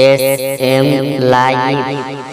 S M live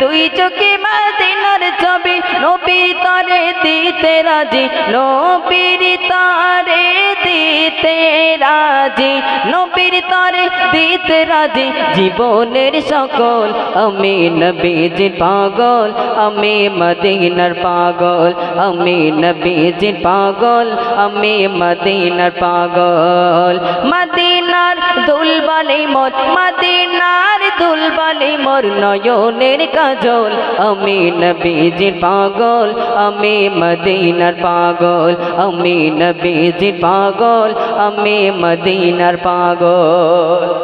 দুই চোখে মাদিনার ছবি নবীর তরে দিতে রাজি, নবীর তরে দিতে রাজি, নবীর তরে দিতে রাজি। জীবনের সকল, আমি নবীজির পাগল, আমি মদিনার পাগল, আমি নবীজির পাগল, আমি মদিনার পাগল। মদিনার দুলবালি মত মদিনার দুলবালি মোর নয়নের কাজল আমি নবীজির পাগল, আমি মদিনার পাগল। আমি নবীজির পাগল, আমি মদিনার পাগল।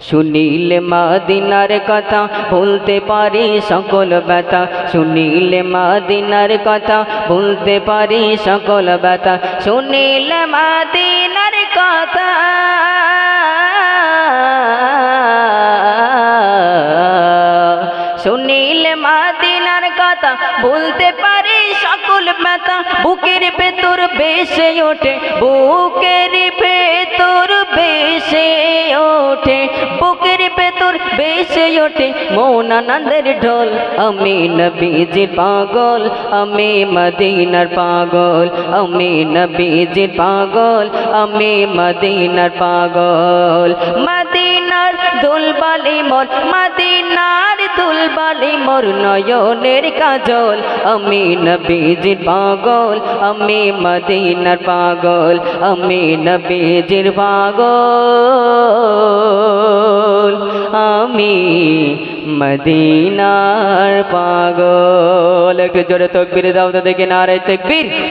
শুনিলে মাদিনার কথা বলতে পারি সকল ব্যথা। শুনিলে মাদিনার কথা বলতে পারি সকল ব্যথা। শুনিলে মাদিনার কথা মাদিনার কথা বলতে পারি, সকল ব্যথা বুকের ভেতর বেশে ওঠে, বুকের ভেতর বেশে ওঠে, বুকের ভেতর বেশে ওঠে। মন আনন্দের ঢোল, আমি নবীজির পাগল, আমি মদিনার পাগল, আমি নবীজির পাগল, আমি মদিনার পাগল। মদিনার দুলবালি মোর, মদিনার দুলবালি মোর নয়নের কাজল। আমি নবীজির পাগল, আমি মদিনার পাগল, আমি নবীজির পাগল। আমি মদিনার পাগল। একটু জোরে তকবির দাও তো দেখে নারে তকবির।